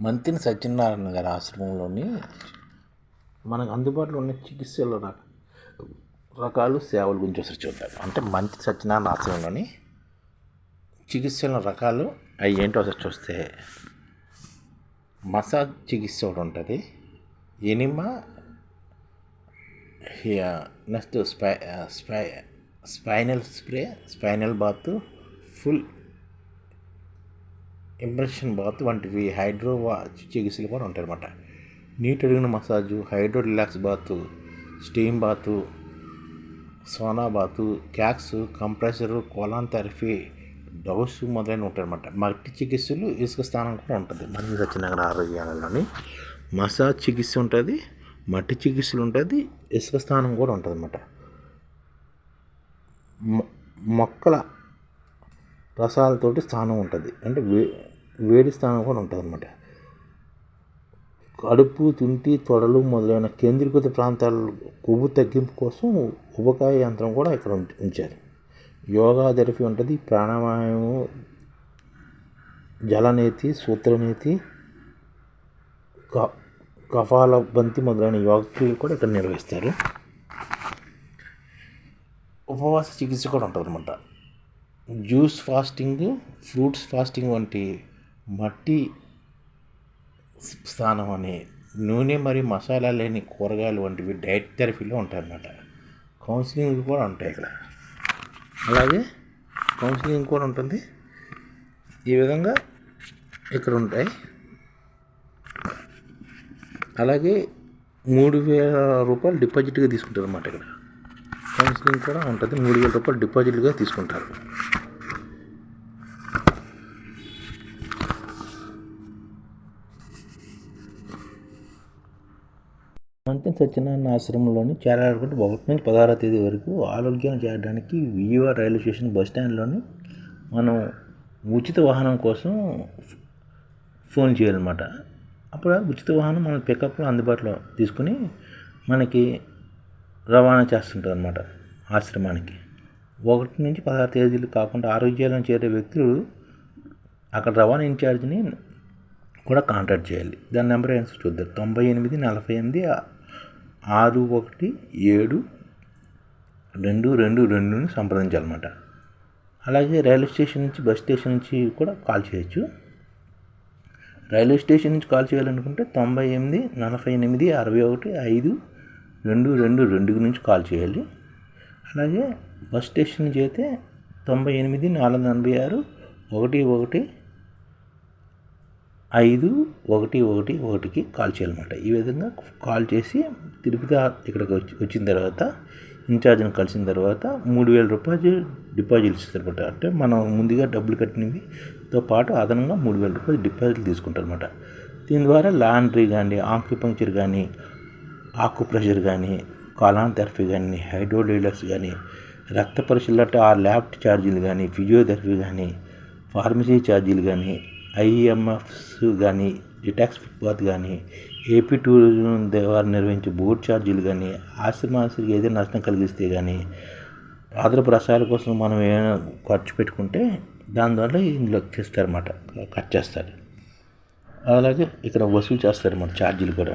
మంతిని సత్యనారాయణ గారి ఆశ్రమంలోని మనకు అందుబాటులో ఉన్న చికిత్సలో రక- రకాలు సేవల గురించి ఒకసారి చూద్దాం. అంటే మంత్రి సత్యనారాయణ ఆశ్రమంలోని చికిత్సల రకాలు అవి ఏంటో ఒకసారి చూస్తే మసాజ్ చికిత్స ఒకటి ఉంటుంది. Enema next spy spy spinal spray spinal bath full impression bath వంటివి హైడ్రో చికిత్సలు కూడా ఉంటాయి అన్నమాట. నీటి అడిగిన massage hydro relax bath steam bath sauna bath క్యాక్స్ compressor colon therapy douche మొదలైన ఉంటాయన్నమాట మట్టి చికిత్సలు ఇసుక స్థానం కూడా ఉంటుంది. మంది సత్యనగర ఆరోగ్యాలలోని మసాజ్ చికిత్స ఉంటుంది మట్టి చికిత్సలు ఉంటుంది ఇసుక స్థానం కూడా ఉంటుంది అన్నమాట. మొక్కల రసాలతోటి స్థానం ఉంటుంది. అంటే వే వేడి స్థానం కూడా ఉంటుంది అనమాట కడుపు తుంటి తొడలు మొదలైన కేంద్రీకృత ప్రాంతాల కొవ్వు తగ్గింపు కోసం ఉపకాయ యంత్రం కూడా ఇక్కడ ఉంచారు. యోగా థెరపీ ఉంటుంది ప్రాణాయామం జలనేతి సూత్రనేతి క కఫాల బంతి మొదలైన యోగ క్రియలు కూడా ఇక్కడ నిర్వహిస్తారు. ఉపవాస చికిత్స కూడా ఉంటుంది అనమాట జ్యూస్ ఫాస్టింగ్ ఫ్రూట్స్ ఫాస్టింగ్ వంటి మట్టి స్థానం అని నూనె మరియు మసాలా లేని కూరగాయలు వంటివి డైట్ థెరపీలో ఉంటాయన్నమాట. కౌన్సిలింగ్ కూడా ఉంటాయి ఇక్కడ. అలాగే కౌన్సిలింగ్ కూడా ఉంటుంది. ఈ విధంగా ఇక్కడ ఉంటాయి. అలాగే మూడు వేల రూపాయలు డిపాజిట్గా తీసుకుంటారు అన్నమాట ఇక్కడ. కౌన్సిలింగ్ కూడా ఉంటుంది. మూడు వేల రూపాయలు డిపాజిట్గా తీసుకుంటారు. మంత్రి సత్యనారాయణ ఆశ్రమంలోని చేరాలనుకుంటే ఒకటి నుంచి పదహారవ తేదీ వరకు ఆరోగ్యం చేరడానికి విజయవాడ రైల్వే స్టేషన్ బస్ స్టాండ్లోని మనం ఉచిత వాహనం కోసం ఫోన్ చేయాలన్నమాట. అప్పుడు ఉచిత వాహనం మన పికప్లో అందుబాటులో తీసుకుని మనకి రవాణా చేస్తుంటుంది అనమాట ఆశ్రమానికి. ఒకటి నుంచి పదహారు తేదీలు కాకుండా ఆరోగ్యాలను చేరే వ్యక్తులు అక్కడ రవాణా ఇన్ఛార్జ్ని కూడా కాంటాక్ట్ చేయాలి. దాని నెంబర్ ఏంటో చూద్దాం. తొంభై ఎనిమిది నలభై ఎనిమిది ఆరు ఒకటి ఏడు రెండు రెండు రెండుని సంప్రదించాలన్నమాట. అలాగే రైల్వే స్టేషన్ నుంచి బస్ స్టేషన్ నుంచి కూడా కాల్ చేయొచ్చు. రైల్వే స్టేషన్ నుంచి కాల్ చేయాలనుకుంటే తొంభై ఎనిమిది నలభై ఎనిమిది అరవై ఒకటి ఐదు రెండు రెండు రెండు నుంచి కాల్ చేయాలి. అలాగే బస్ స్టేషన్ నుంచి అయితే తొంభై ఎనిమిది నాలుగు ఎనభై ఆరు ఒకటి ఒకటి ఐదు ఒకటి ఒకటి ఒకటికి కాల్ చేయాలన్నమాట. ఈ విధంగా కాల్ చేసి తిరుపతి ఇక్కడికి వచ్చి వచ్చిన తర్వాత ఇన్ఛార్జ్ని కలిసిన తర్వాత మూడు వేల రూపాయలు డిపాజిట్ ఇస్తారనమాట అంటే మనం ముందుగా డబ్బులు కట్టినవితో పాటు అదనంగా మూడు వేల రూపాయలు డిపాజిట్ తీసుకుంటారనమాట దీని ద్వారా లాండ్రీ కానీ ఆక్యుపంక్చర్ కానీ ఆకు ప్రెషర్ కానీ కాలాన్ థెరపీ కానీ హైడ్రోడైలక్స్ కానీ రక్త పరిశీలన అంటే ఆ ల్యాబ్ ఛార్జీలు కానీ ఫిజియోథెరపీ కానీ ఫార్మసీ ఛార్జీలు కానీ ఐఎంఎఫ్స్ కానీ డిటాక్స్ ఫుట్పాత్ కానీ ఏపీ టూరిజం వారు నిర్వహించే బోర్డు ఛార్జీలు కానీ ఆశ్రమానికి ఏదైనా నష్టం కలిగిస్తే కానీ ఆదరపు రసాయల కోసం మనం ఏమైనా ఖర్చు పెట్టుకుంటే దాని ద్వారా ఇందులో చేస్తారన్నమాట కట్ చేస్తారు. అలాగే ఇక్కడ వసూలు చేస్తారన్నమాట ఛార్జీలు కూడా